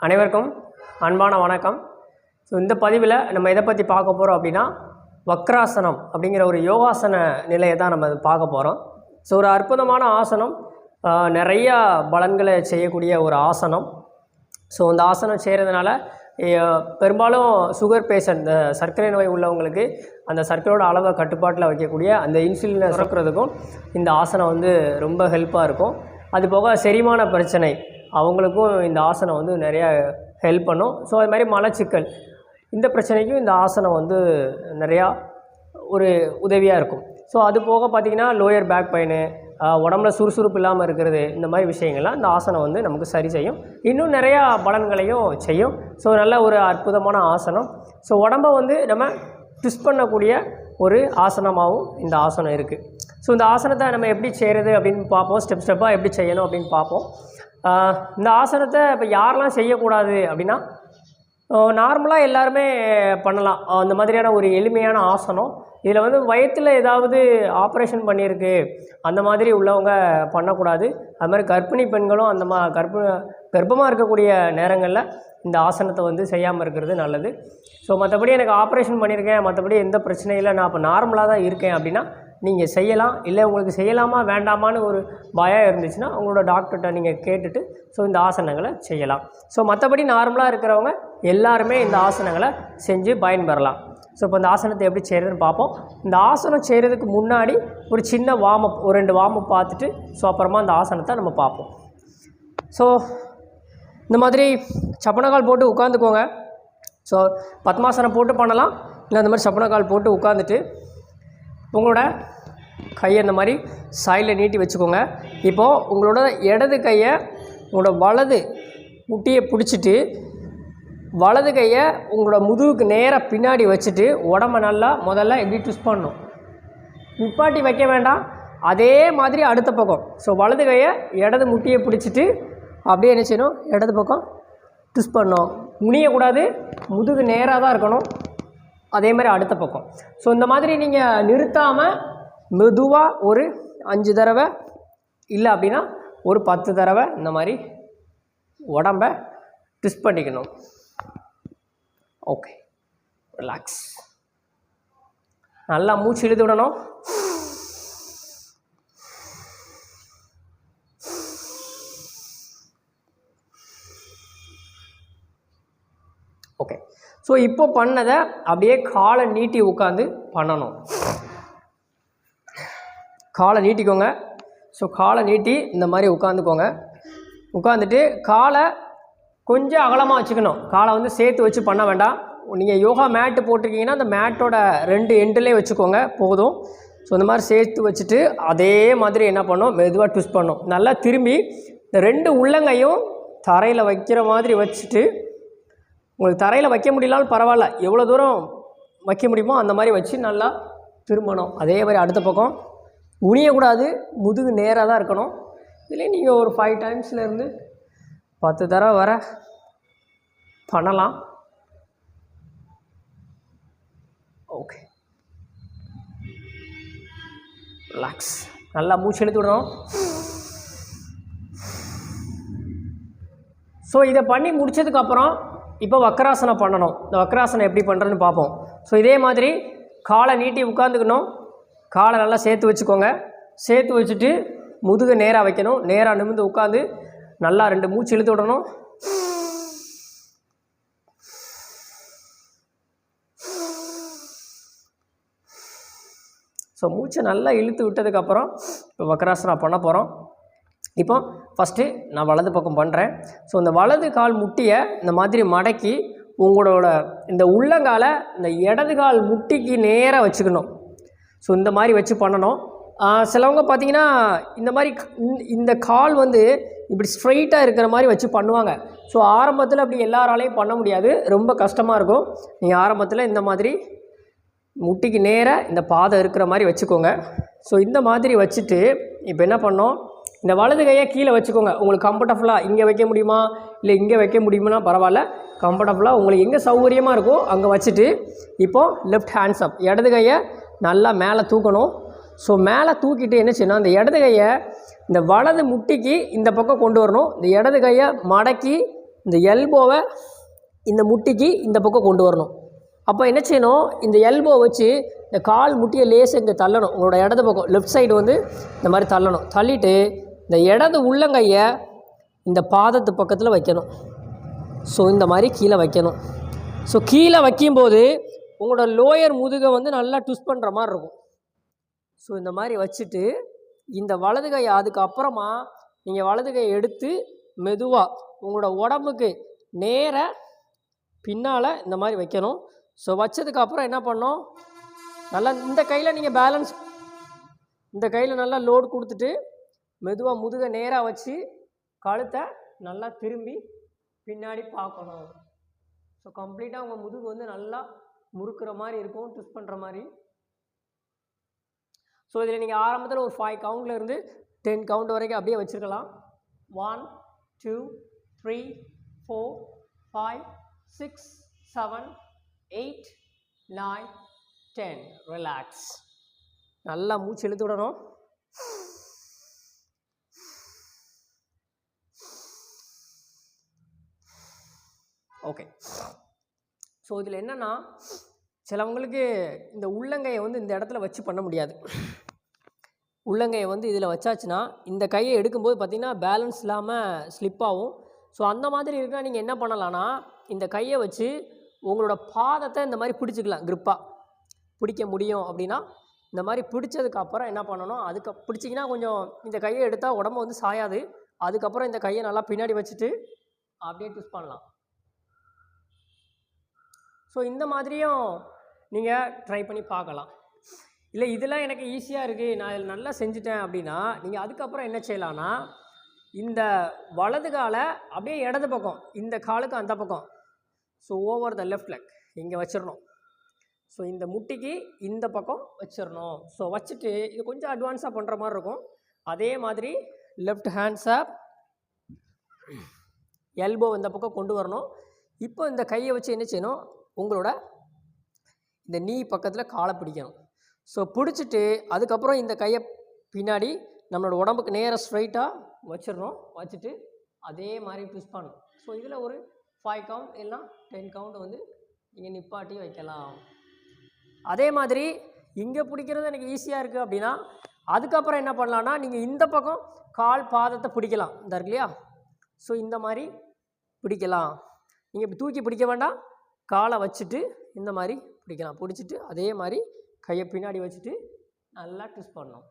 அனைவருக்கும் அன்பான வணக்கம். ஸோ இந்த பதிவில் நம்ம எதை பற்றி பார்க்க போகிறோம் அப்படின்னா வக்ராசனம் அப்படிங்கிற ஒரு யோகாசன நிலையை தான் நம்ம பார்க்க போகிறோம் ஸோ ஒரு அற்புதமான ஆசனம் நிறையா பலன்களை செய்யக்கூடிய ஒரு ஆசனம். ஸோ அந்த ஆசனம் செய்கிறதுனால பெரும்பாலும் சுகர் பேஷண்ட் சர்க்கரை நோய் உள்ளவங்களுக்கு அந்த சர்க்கரையோட அளவை கட்டுப்பாட்டில் வைக்கக்கூடிய அந்த இன்சுலினை சுரக்கிறதுக்கும் இந்த ஆசனம் வந்து ரொம்ப ஹெல்ப்பாக இருக்கும். அது போக செரிமான பிரச்சனை அவங்களுக்கும் இந்த ஆசனம் வந்து நிறையா ஹெல்ப் பண்ணும். ஸோ அது மாதிரி மலச்சிக்கல். இந்த பிரச்சனைக்கும் இந்த ஆசனம் வந்து நிறையா ஒரு உதவியாக இருக்கும். ஸோ அது போக பார்த்திங்கன்னா லோயர் பேக் பெயின் உடம்புல சுறுசுறுப்பு இல்லாமல் இருக்கிறது இந்த மாதிரி விஷயங்கள்லாம் இந்த ஆசனம் வந்து நமக்கு சரி செய்யும். இன்னும் நிறையா பலன்களையும் செய்யும். ஸோ நல்ல ஒரு அற்புதமான ஆசனம். ஸோ உடம்பை வந்து நம்ம ட்விஸ்ட் பண்ணக்கூடிய ஒரு ஆசனமாகவும் இந்த ஆசனம் இருக்குது ஸோ இந்த ஆசனத்தை நம்ம எப்படி செய்கிறது அப்படின்னு பார்ப்போம். ஸ்டெப் ஸ்டெப்பாக எப்படி செய்யணும் அப்படின்னு பார்ப்போம். இந்த ஆசனத்தை இப்போ யாரெல்லாம் செய்யக்கூடாது அப்படின்னா நார்மலாக எல்லாருமே பண்ணலாம். அந்த மாதிரியான ஒரு எளிமையான ஆசனம். இதில் வந்து வயத்தில் ஏதாவது ஆப்ரேஷன் பண்ணியிருக்கு அந்த மாதிரி உள்ளவங்க பண்ணக்கூடாது. அது மாதிரி கர்ப்பிணி பெண்களும் அந்த மா கர்ப்ப கர்ப்பமாக இருக்கக்கூடிய நேரங்களில் இந்த ஆசனத்தை வந்து செய்யாமல் இருக்கிறது நல்லது. ஸோ மற்றபடி எனக்கு ஆப்ரேஷன் பண்ணியிருக்கேன் மற்றபடி எந்த பிரச்சனையும் இல்லை. நான் இப்போ நார்மலாக தான் இருக்கேன் அப்படின்னா நீங்கள் செய்யலாம். இல்லை உங்களுக்கு செய்யலாமா வேண்டாமான்னு ஒரு பயம் இருந்துச்சுன்னா உங்களோட டாக்டர்கிட்ட நீங்கள் கேட்டுட்டு ஸோ இந்த ஆசனங்களை செய்யலாம். ஸோ மற்றபடி நார்மலாக இருக்கிறவங்க எல்லாருமே இந்த ஆசனங்களை செஞ்சு பயன்பெறலாம். ஸோ இப்போ இந்த ஆசனத்தை எப்படி செய்கிறதுன்னு பார்ப்போம். இந்த ஆசனம் செய்கிறதுக்கு முன்னாடி ஒரு சின்ன வார்மப் ஒரு ரெண்டு வார்மப் பார்த்துட்டு ஸோ அப்புறமா அந்த ஆசனத்தை நம்ம பார்ப்போம். ஸோ இந்த மாதிரி சப்பனக்கால் போட்டு உட்காந்துக்கோங்க ஸோ பத்மாசனம் போட்டு பண்ணலாம். இல்லை இந்த மாதிரி சப்பனக்கால் போட்டு உட்காந்துட்டு உங்களோட கையை இந்த மாதிரி சைடில் நீட்டி வச்சுக்கோங்க. இப்போது உங்களோட இடது கையை உங்களோட வலது முட்டியை பிடிச்சிட்டு வலது கையை உங்களோட முதுகுக்கு நேராக பின்னாடி வச்சுட்டு உடம்ப நல்லா முதல்ல இப்படி ட்விஸ்ட் பண்ணணும்? நிப்பாட்டி வைக்க வேண்டாம். அதே மாதிரி அடுத்த பக்கம். ஸோ வலது கையை இடது முட்டியை பிடிச்சிட்டு அப்படியே என்ன செய்யணும்? இடது பக்கம் ட்விஸ்ட் பண்ணணும். முனியக்கூடாது. முதுகு நேராக தான் இருக்கணும். அதே மாதிரி அடுத்த பக்கம். ஸோ இந்த மாதிரி நீங்கள் நிறுத்தாமல் மெதுவாக ஒரு அஞ்சு தடவை இல்லை அப்படின்னா ஒரு பத்து தடவை இந்த மாதிரி உடம்ப ட்விஸ்ட் பண்ணிக்கணும். ஓகே ரிலாக்ஸ் நல்லா மூச்சு இழுத்து விடணும். ஓகே ஸோ இப்போ பண்ணதை அப்படியே காலை நீட்டி உட்காந்து பண்ணணும். காலை நீட்டிக்கோங்க. ஸோ காலை நீட்டி இந்த மாதிரி உட்காந்துக்கோங்க உட்காந்துட்டு காலை கொஞ்சம் அகலமாக வச்சுக்கணும். காலை வந்து சேர்த்து வச்சு பண்ண வேண்டாம். நீங்கள் யோகா மேட்டு போட்டிருக்கீங்கன்னா அந்த மேட்டோட ரெண்டு எண்டுலேயே வச்சுக்கோங்க. போதும். ஸோ இந்த மாதிரி சேர்த்து வச்சுட்டு அதே மாதிரி என்ன பண்ணும் மெதுவாக ட்விஸ்ட் பண்ணும் நல்லா திரும்பி இந்த ரெண்டு உள்ளங்கையும் தரையில் வைக்கிற மாதிரி வச்சுட்டு உங்களுக்கு தரையில் வைக்க முடியலாலும் பரவாயில்ல. எவ்வளோ தூரம் வைக்க முடியுமோ அந்த மாதிரி வச்சு நல்லா திரும்பணும். அதே மாதிரி அடுத்த பக்கம் குனியக்கூடாது முதுகு நேராக தான் இருக்கணும். இதுலேயே நீங்கள் ஒரு ஃபைவ் டைம்ஸ்லேருந்து பத்து தடவை வர பண்ணலாம். ஓகே ரிலாக்ஸ் நல்லா மூச்சு எடுத்து விடணும். ஸோ இதை பண்ணி முடித்ததுக்கப்புறம் இப்போ வக்கராசனம் பண்ணணும். இந்த வக்கராசனம் எப்படி பண்ணுறதுன்னு பார்ப்போம். ஸோ இதே மாதிரி காலை நீட்டி உட்காந்துக்கணும் காலை நல்லா சேர்த்து வச்சுக்கோங்க. சேர்த்து வச்சுட்டு முதுகை நேராக வைக்கணும். நேராக நிமிர்ந்து உட்காந்து நல்லா ரெண்டு மூச்சு இழுத்து விடணும். ஸோ மூச்சை நல்லா இழுத்து விட்டதுக்கப்புறம் இப்போ வக்கராசனம் பண்ண போகிறோம் இப்போ ஃபஸ்ட்டு நான் வலது பக்கம் பண்ணுறேன் ஸோ இந்த வலது கால் முட்டியை இந்த மாதிரி மடக்கி உங்களோட இந்த உள்ளங்காலை இந்த இடது கால் முட்டிக்கு நேராக வச்சுக்கணும். ஸோ இந்த மாதிரி வச்சு பண்ணணும். சிலவங்க பார்த்தீங்கன்னா இந்த மாதிரி இந்த- இந்த கால் வந்து இப்படி ஸ்ட்ரைட்டாக இருக்கிற மாதிரி வச்சு பண்ணுவாங்க. ஸோ ஆரம்பத்தில் அப்படி எல்லாராலையும் பண்ண முடியாது. ரொம்ப கஷ்டமாக இருக்கும். நீங்கள் ஆரம்பத்தில் இந்த மாதிரி முட்டிக்கு நேராக இந்த பாதை இருக்கிற மாதிரி வச்சுக்கோங்க. ஸோ இந்த மாதிரி வச்சுட்டு இப்போ என்ன பண்ணோம்? இந்த வலது கையை கீழே வச்சுக்கோங்க. உங்களுக்கு கம்ஃபர்டபுளாக இங்கே வைக்க முடியுமா? இல்லை இங்கே வைக்க முடியுமானா பரவாயில்ல. கம்ஃபர்டபுளாக உங்களுக்கு எங்கே சௌகரியமாக இருக்கோ அங்கே வச்சுட்டு இப்போது லெஃப்ட் ஹேண்ட்ஸ் அப் இடது கையை நல்லா மேலே தூக்கணும். ஸோ மேலே தூக்கிட்டு என்ன செய்யணும்? அந்த இடது கையை இந்த வலது முட்டிக்கு இந்த பக்கம் கொண்டு வரணும். இந்த இடது கையை மடக்கி இந்த எல்போவை இந்த முட்டிக்கு இந்த பக்கம் கொண்டு வரணும். அப்போ என்ன செய்யணும்? இந்த எல்போ வச்சு இந்த கால் முட்டியை லேசாக இங்கே தள்ளணும். உங்களோட இடது பக்கம் லெஃப்ட் சைடு வந்து இந்த மாதிரி தள்ளணும். தள்ளிட்டு இந்த இடது உள்ளங்கையை இந்த பாதத்து பக்கத்தில் வைக்கணும். ஸோ இந்த மாதிரி கீழே வைக்கணும். ஸோ கீழே வைக்கும்போது உங்களோட லோயர் முதுகை வந்து நல்லா ட்விஸ்ட் பண்ணுற மாதிரி இருக்கும். ஸோ இந்த மாதிரி வச்சுட்டு இந்த வலது கையை அதுக்கப்புறமா நீங்கள் வலது கையை எடுத்து மெதுவாக உங்களோட உடம்புக்கு நேர பின்னால் இந்த மாதிரி வைக்கணும். ஸோ வச்சதுக்கப்புறம் என்ன பண்ணோம் நல்லா இந்த கையில் நீங்கள் பேலன்ஸ் இந்த கையில் நல்லா லோடு கொடுத்துட்டு மெதுவாக முதுகை நேராக வச்சு கழுத்தை நல்லா திரும்பி பின்னாடி பார்க்கணும். ஸோ கம்ப்ளீட்டாக உங்கள் முதுகு வந்து நல்லா முறுக்குற மாதிரி இருக்கும் ட்விஸ்ட் பண்ணுற மாதிரி. ஸோ இதில் நீங்கள் ஆரம்பத்தில் ஒரு ஃபைவ் கவுண்ட்லேருந்து டென் கவுண்ட் வரைக்கும் அப்படியே வச்சுருக்கலாம். One two three four five six seven eight nine ten relax நல்லா மூச்சு இழுத்து விடணும். ஓகே ஸோ இதில் என்னென்னா சிலவங்களுக்கு இந்த உள்ளங்கையை வந்து இந்த இடத்துல வச்சு பண்ண முடியாது. உள்ளங்கையை வந்து இதில் வச்சாச்சுன்னா இந்த கையை எடுக்கும்போது பார்த்திங்கன்னா பேலன்ஸ் இல்லாமல் ஸ்லிப் ஆகும். ஸோ அந்த மாதிரி இருக்கா நீங்கள் என்ன பண்ணலான்னா இந்த கையை வச்சு உங்களோட பாதத்தை இந்த மாதிரி பிடிச்சிக்கலாம் க்ரிப்பாக பிடிக்க முடியும் அப்படின்னா இந்த மாதிரி பிடிச்சதுக்கு அப்புறம் என்ன பண்ணணும் அதுக்கு பிடிச்சிங்கன்னா கொஞ்சம் இந்த கையை எடுத்தால் உடம்பு வந்து சாயாது. அதுக்கப்புறம் இந்த கையை நல்லா பின்னாடி வச்சுட்டு அப்படியே ட்விஸ்ட் பண்ணலாம். ஸோ இந்த மாதிரியும் நீங்கள் ட்ரை பண்ணி பார்க்கலாம். இல்லை இதெல்லாம் எனக்கு ஈஸியாக இருக்குது நான் இதில் நல்லா செஞ்சுட்டேன் அப்படின்னா நீங்கள் அதுக்கப்புறம் என்ன செய்யலாம்னா இந்த வலது காலை அப்படியே இடது பக்கம் இந்த காலுக்கு அந்த பக்கம். So over the left leg இங்கே வச்சிடணும். ஸோ இந்த முட்டிக்கு இந்த பக்கம் வச்சிடணும். ஸோ வச்சுட்டு இது கொஞ்சம் அட்வான்ஸாக பண்ணுற மாதிரி இருக்கும். அதே மாதிரி லெஃப்ட் ஹேண்ட்ஸை எல்போ இந்த பக்கம் கொண்டு வரணும். இப்போ இந்த கையை வச்சு என்ன செய்யணும்? உங்களோட இந்த நீ பக்கத்தில் காலை பிடிக்கணும். ஸோ பிடிச்சிட்டு அதுக்கப்புறம் இந்த கையை பின்னாடி நம்மளோட உடம்புக்கு நேராக ஸ்ட்ரைட்டாக வச்சிடணும். வச்சுட்டு அதே மாதிரி ட்விஸ்ட் பண்ணணும். ஸோ இதில் ஒரு ஃபைவ் கவுண்ட் இல்லைனா டென் கவுண்ட் வந்து நீங்கள் நிப்பாட்டி வைக்கலாம். அதே மாதிரி இங்கே பிடிக்கிறது எனக்கு ஈஸியாக இருக்குது அப்படின்னா அதுக்கப்புறம் என்ன பண்ணலான்னா நீங்கள் இந்த பக்கம் கால் பாதத்தை பிடிக்கலாம். இந்த இருக்கு இல்லையா? ஸோ இந்த மாதிரி பிடிக்கலாம். நீங்கள் இப்படி தூக்கி பிடிக்க வேண்டாம். காலை வச்சுட்டு இந்த மாதிரி பிடிக்கலாம். பிடிச்சிட்டு அதே மாதிரி கையை பின்னாடி வச்சுட்டு நல்லா ட்விஸ்ட் பண்ணணும்.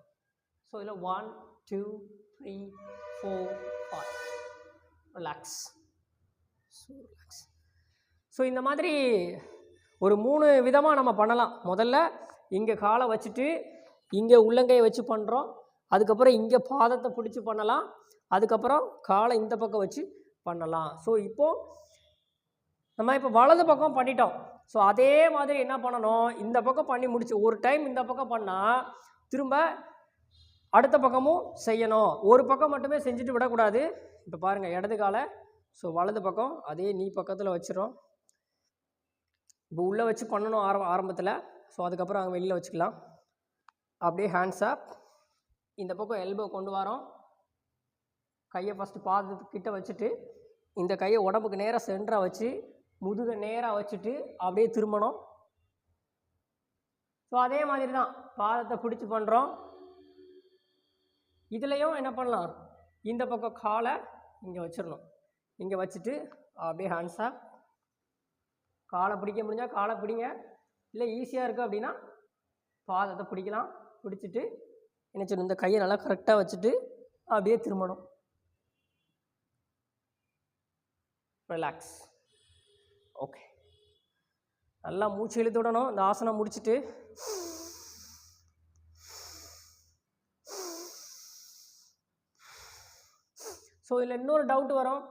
ஸோ இதில் one two three four five relax so relax so இந்த மாதிரி ஒரு மூணு விதமாக நம்ம பண்ணலாம். முதல்ல இங்கே காலை வச்சுட்டு இங்கே உள்ளங்கையை வச்சு பண்ணுறோம் அதுக்கப்புறம் இங்கே பாதத்தை பிடிச்சி பண்ணலாம். அதுக்கப்புறம் காலை இந்த பக்கம் வச்சு பண்ணலாம். ஸோ இப்போது நம்ம இப்போ வலது பக்கம் பண்ணிட்டோம். ஸோ அதே மாதிரி என்ன பண்ணணும்? இந்த பக்கம் பண்ணி முடிச்சு ஒரு டைம் இந்த பக்கம் பண்ணால் திரும்ப அடுத்த பக்கமும் செய்யணும். ஒரு பக்கம் மட்டுமே செஞ்சுட்டு விடக்கூடாது. இப்போ பாருங்கள் இடது காலை ஸோ வலது பக்கம் அதே நீ பக்கத்தில் வச்சிடும் இப்போ உள்ளே வச்சு பண்ணணும் ஆரம்ப ஆரம்பத்தில். ஸோ அதுக்கப்புறம் அங்கே வெளியில் வச்சுக்கலாம். அப்படியே ஹேண்ட்ஸ் அப் இந்த பக்கம் எல்போ கொண்டு வரோம். கையை ஃபஸ்ட்டு பாதத்துக்கிட்ட வச்சுட்டு இந்த கையை உடம்புக்கு நேராக சென்டராக வச்சு முதுகை நேராக வச்சுட்டு அப்படியே திரும்பணும். ஸோ அதே மாதிரி தான் பாதத்தை பிடிச்சி பண்ணுறோம் இதுலேயும் என்ன பண்ணலாம்? இந்த பக்கம் காலை இங்கே வச்சிடணும். இங்கே வச்சுட்டு அப்படியே ஹேண்ட்ஸாக காலை பிடிக்க முடிஞ்சால் காலை பிடிங்க. இல்லை ஈஸியாக இருக்குது அப்படின்னா பாதத்தை பிடிக்கலாம். பிடிச்சிட்டு என்ன சொல்லணும் இந்த கையை நல்லா கரெக்டாக வச்சுட்டு அப்படியே திரும்பணும். ரிலாக்ஸ் நல்லா மூச்சு இழுத்து விடணும். இந்த ஆசனம் முடிச்சுட்டு. ஸோ இதில் இன்னொரு டவுட் வரும்.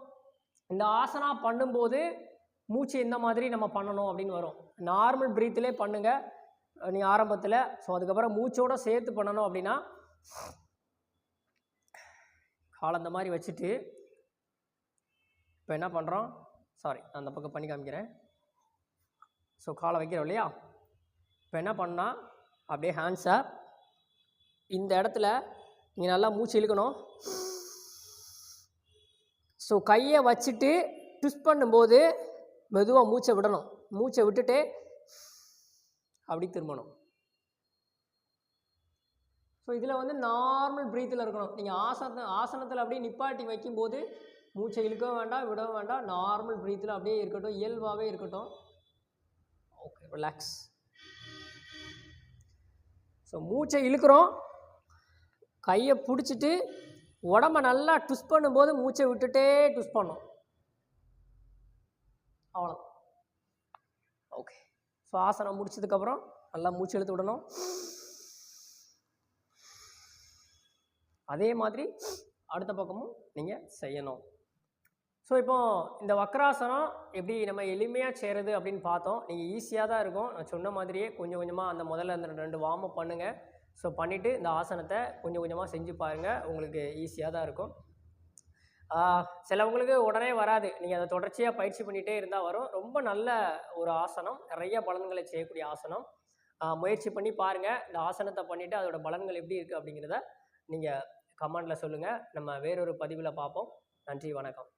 இந்த ஆசனா பண்ணும்போது மூச்சு எந்த மாதிரி நம்ம பண்ணணும் அப்படின்னு வரும். நார்மல் ப்ரீத்திலே பண்ணுங்கள் நீங்கள் ஆரம்பத்தில். ஸோ அதுக்கப்புறம் மூச்சோடு சேர்த்து பண்ணணும் அப்படின்னா காலந்த அந்த மாதிரி வச்சுட்டு இப்போ என்ன பண்ணுறோம் சாரி அந்த பக்கம் பண்ணி காமிக்கிறேன். ஸோ காலை வைக்கிறோம் இல்லையா? இப்போ என்ன பண்ணால் அப்படியே ஹேண்ட்ஸை இந்த இடத்துல நீங்கள் நல்லா மூச்சு இழுக்கணும். ஸோ கையை வச்சுட்டு ட்விஸ்ட் பண்ணும்போது மெதுவாக மூச்சை விடணும். மூச்சை விட்டுட்டு அப்படி திரும்பணும். ஸோ இதில் வந்து நார்மல் ப்ரீத்தில் இருக்கணும். நீங்கள் ஆசன ஆசனத்தில் அப்படியே நிப்பாட்டி வைக்கும்போது மூச்சை இழுக்கவும் வேண்டாம் விடவும் வேண்டாம். நார்மல் ப்ரீத்தில் அப்படியே இருக்கட்டும் இயல்பாகவே இருக்கட்டும். ரிலாக்ஸ் ஸோ மூச்சை இழுக்கிறோம். கையை பிடிச்சிட்டு உடம்ப நல்லா ட்விஸ்ட் பண்ணும்போது மூச்சை விட்டுட்டே ட்விஸ்ட் பண்ணும். அவ்வளோ ஓகே ஸோ ஆசனம் முடிச்சதுக்கப்புறம் நல்லா மூச்சு இழுத்து விடணும். அதே மாதிரி அடுத்த பக்கமும் நீங்கள் செய்யணும். ஸோ இப்போ இந்த வக்ராசனம் எப்படி நம்ம எளிமையாக செய்கிறது அப்படின்னு பார்த்தோம். நீங்கள் ஈஸியாக தான் இருக்கும். நான் சொன்ன மாதிரியே கொஞ்சம் கொஞ்சமாக அந்த முதல்ல அந்த ரெண்டு வார்ம் அப் பண்ணுங்கள் ஸோ பண்ணிவிட்டு இந்த ஆசனத்தை கொஞ்சம் கொஞ்சமாக செஞ்சு பாருங்கள் உங்களுக்கு ஈஸியாக தான் இருக்கும். சிலவங்களுக்கு உடனே வராது. நீங்கள் அதை தொடர்ச்சியாக பயிற்சி பண்ணிகிட்டே இருந்தால் வரும். ரொம்ப நல்ல ஒரு ஆசனம். நிறைய பலன்களை செய்யக்கூடிய ஆசனம். முயற்சி பண்ணி பாருங்கள் இந்த ஆசனத்தை பண்ணிவிட்டு அதோட பலன்கள் எப்படி இருக்குது அப்படிங்கிறத நீங்கள் கமெண்டில் சொல்லுங்கள் நம்ம வேறொரு பதிவில் பார்ப்போம். நன்றி வணக்கம்.